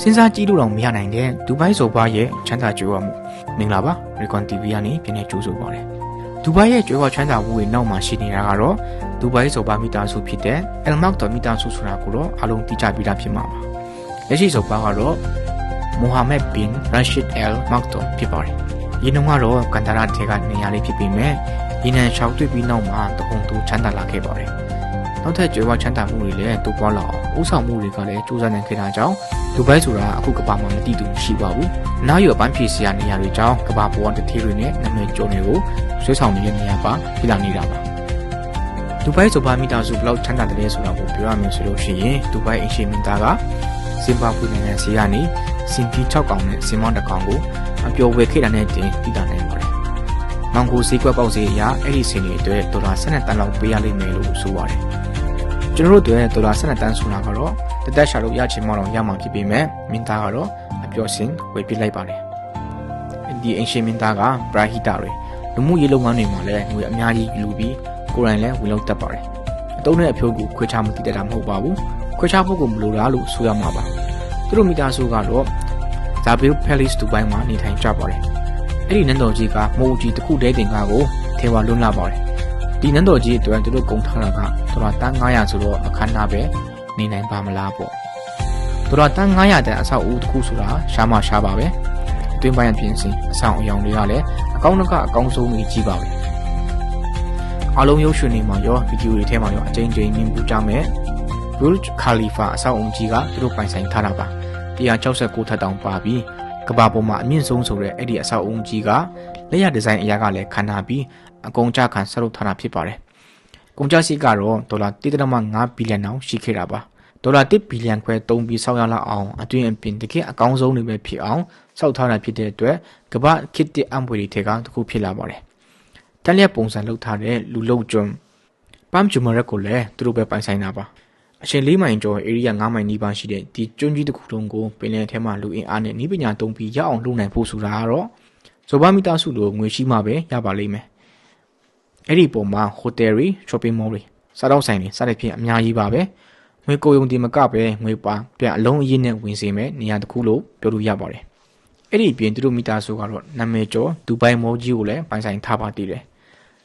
စဉ်းစားကြည့်လို့တော့မရနိုင်တဲ့ဒူဘိုင်းဆိုပါရဲ့ချမ်းသာကြွယ်ဝမှုမင်္ဂလာပါ Recon TV ကနေပြန်နေကြိုးဆိုပါရစေဒူဘိုင်းရဲ့ကြွယ်ဝချမ်းသာမှုတွေနောက်မှာရှိနေတာကတော့ဒူဘိုင်းဆိုပါမိသားစုဖြစ်တဲ့ El Maktoum မိသားစုဆိုတာကိုတော့အားလုံးသိကြပြီးသားဖြစ်မှာပါလက်ရှိဆိုပါကတော့ Mohammed bin Rashid Al Maktoum ဖြစ်ပါတယ်။ဒီနှုန်းကတော့ကန်တာရာထဲကနေရာလေးဖြစ်ပြီးမဲ့ဒီနန်ရှောက်တွေ့ပြီးနောက်မှာတခုံတူချမ်းသာလာခဲ့ပါတယ်။ နောက်ထပ်ကြွယ်ဝချမ်းသာမှုတွေလည်းတိုးပွားလာအောင်ဥဆောင်မှုတွေကလည်းစူးစမ်းနိုင်ခဲ့တာကြောင့်ဒူဘိုင်းဆိုတာအခုကမ္ဘာမှာမတည်သူရှိပါဘူး။နောက်ရပန်းဖြေစရာနေရာတွေကြောင့်ကမ္ဘာပေါ်တထေးတွေနဲ့နာမည်ကျော်တွေကိုဆွဲဆောင်နေတဲ့နေရာပါဖြစ်လာနေတာပါ။ဒူဘိုင်းဆိုပါမိသားစုဘလောက်ချမ်းသာတယ်လဲဆိုတာကိုပြောရမယ်ဆိုလို့ရှိရင်ဒူဘိုင်းအင်ရှင်မင်းသားကဇင်ဘာဘွေနိုင်ငံစီကနေစင်ကြီး6កောင်နဲ့စင်မောင်းတစ်ကောင်ကိုအပျော်ဝယ်ခဲ့တာနဲ့တင်တည်တာနိုင်ပါတယ်။မောင်ကိုဈေးကွက်ပေါက်ဈေးအရအဲ့ဒီစင်တွေအတွက်ဒေါ်လာ12တန်းလောက်ပေးရလိမ့်မယ်လို့ဆိုပါတယ်။ ကျွန်တော်တို့အတွက်ဒေါ်လာ12တန်းဆိုတာကတော့တသက်ရှာလို့ရချင်မှတော့ရမှာဖြစ်ပေမဲ့မင်းသားကတော့အပျော်စင်ဝယ်ပြလိုက်ပါတယ်။ဒီအင်ရှင်မင်းသားကပရာဟိတတွေလူမှုရေးလုပ်ငန်းတွေမှာလည်းငွေအများကြီးလူပြီးကိုယ်တိုင်လည်းဝင်လုပ်တတ်ပါတယ်။အတုံးနဲ့အဖြိုးကိုခွဲခြားမသိတတ်တာမဟုတ်ပါဘူး။ခွဲခြားဖို့ကိုမလိုလားလို့ဆိုရမှာပါ။သူတို့မိသားစုကတော့ဇာဘီလ်ပယ်လစ်ဒူဘိုင်းမှာနေထိုင်ကြပါတယ်။အဲ့ဒီနန်းတော်ကြီးကမိုးကြီးတစ်ခုတည်းတင်ကားကိုထေဝါလွန်းလာပါတယ်။ ဒီနန်းတော်ကြီးအတွက်သူတို့ကုန်ထားတာကဒေါ်လာတန်း900ဆိုတော့အခမ်းအနားပဲနေနိုင်ပါမလားပေါ့။ဒေါ်လာတန်း900တန်အဆောက်အဦတစ်ခုဆိုတာရှားမရှားပါပဲ။အတွင်းပိုင်းပြင်စင်အဆောင်အယောင်တွေကလည်းအကောင်းတကအကောင်းဆုံးကြီးကြီးပါပဲ။အားလုံးရုပ်ရှင်တွေမှာရောဗီဒီယိုတွေထဲမှာရောအကြိမ်ကြိမ်မြင်ပူကြမယ် Burj Khalifa အဆောက်အုံကြီးကသူတို့ပိုင်ဆိုင်ထားတာပါ169ထပ်တောင်ပါပြီး ကဘာပေါ်မှာအမြင့်ဆုံးဆိုတဲ့အဲ့ဒီအဆောက်အုံကြီးကလက်ရဒီဇိုင်းအရာကလည်းခန္ဓာပြီးအကုန်ကြခံဆက်လုပ်ထားတာဖြစ်ပါတယ်။ကုန်ကျစရိတ်ကတော့ဒေါ်လာ1.5ဘီလီယံအောင်ရှိခဲ့တာပါ။ဒေါ်လာ1ဘီလီယံခွဲသုံးပြီးစောက်ရလောက်အောင်အတွင်းအပြင်တကယ်အကောင်းဆုံးတွေပဲဖြစ်အောင်စောက်ထားတာဖြစ်တဲ့အတွက်ကဘာခစ်တစ်အံပွေတွေထဲကတစ်ခုဖြစ်လာပါတယ်။တန်လျက်ပုံစံလုပ်ထားတဲ့လူလုံကျွန်းပမ်ဂျူမရက်ကိုလည်းသူတို့ပဲပိုင်ဆိုင်တာပါ။ အချိန်၄မိုင်ကျော်ဧရိယာ9မိုင်နီးပါးရှိတဲ့ဒီကျွန်းကြီးတစ်ခုလုံးကိုပင်လယ်ထဲမှာလူအင်အားနဲ့ဤပညာသုံးပြီးရအောင်လုပ်နိုင်ဖို့ဆိုတာကတော့ဇိုဘာမီတာစုလိုငွေရှိမှပဲရပါလိမ့်မယ်။အဲ့ဒီပုံမှာဟိုတယ်တွေ shopping mall တွေစားတော့ဆိုင်တွေစသဖြင့်အများကြီးပါပဲ။ငွေကိုယုံဒီမကပဲငွေပါပြန်အလုံးအရင်နဲ့ဝင်စေမယ်နေရာတစ်ခုလို့ပြောလို့ရပါတယ်။အဲ့ဒီပြင်သူတို့မီတာစုကတော့နာမည်ကျော်ဒူဘိုင်မောကြီးကိုလည်းပိုင်ဆိုင်ထားပါတည်တယ်။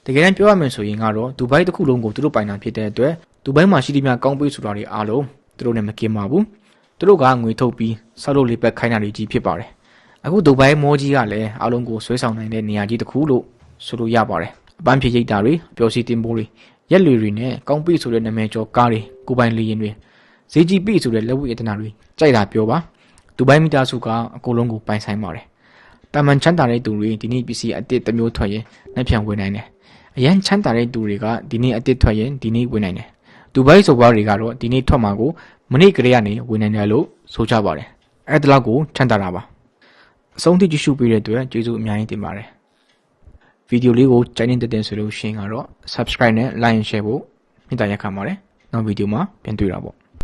တကယ်တမ်းပြောရမယ်ဆိုရင်ကတော့ဒူဘိုင်တစ်ခုလုံးကိုသူတို့ပိုင်တာဖြစ်တဲ့အတွက်ဒူဘိုင်းမှာရှိသမျှကောင်းပေးဆိုတာတွေအားလုံးသူတို့နဲ့မကင်းပါဘူးသူတို့ကငွေထုတ်ပြီးဆောက်လုပ်လေးပက်ခိုင်းတာတွေကြီးဖြစ်ပါတယ်အခုဒူဘိုင်းမောကြီးကလည်းအားလုံးကိုဆွဲဆောင်နိုင်တဲ့နေရာကြီးတစ်ခုလို့ဆိုလို့ရပါတယ်အပန်းဖြေရိတ်တာတွေပျော်စီတင်ပိုးတွေရက်လွေတွေနဲ့ကောင်းပေးဆိုတဲ့နာမည်ကျော်ကားတွေကိုပိုင်လေရင်တွေဈေးကြီးပြီဆိုတဲ့လက်ဝိအတနာတွေကြိုက်တာပြောပါဒူဘိုင်းမိသားစုကအကုန်လုံးကိုပိုင်ဆိုင်ပါတယ်တာမန်ချမ်းသာတဲ့သူတွေဒီနေ့ပစ္စည်းအတစ်တစ်မျိုးထွက်ရင်နှက်ပြန်ဝင်နိုင်တယ် အရန်ချမ်းသာတဲ့သူတွေကဒီနေ့အတစ်ထွက်ရင်ဒီနေ့ဝင်နိုင်တယ်ဒူဘိုင်းဆိုပါတွေကတော့ဒီနေ့ထွက်မှာကိုမနေ့ကလေးကနေဝင်နိုင်တယ်လို့ဆိုကြပါတယ်အဲ့ဒါလောက်ကိုချမ်းသာတာပါအဆုံးထိကြည့်ရှုပေးတဲ့အတွက်ကျေးဇူးအများကြီးတင်ပါတယ်ဗီဒီယိုလေးကိုကြိုက်နေတဲ့ဆိုလို့ရှိရင်ကတော့ subscribe နဲ့ like and share ဖို့မေတ္တာရက်ခံပါတယ်နောက်ဗီဒီယိုမှာပြန်တွေ့တာပေါ့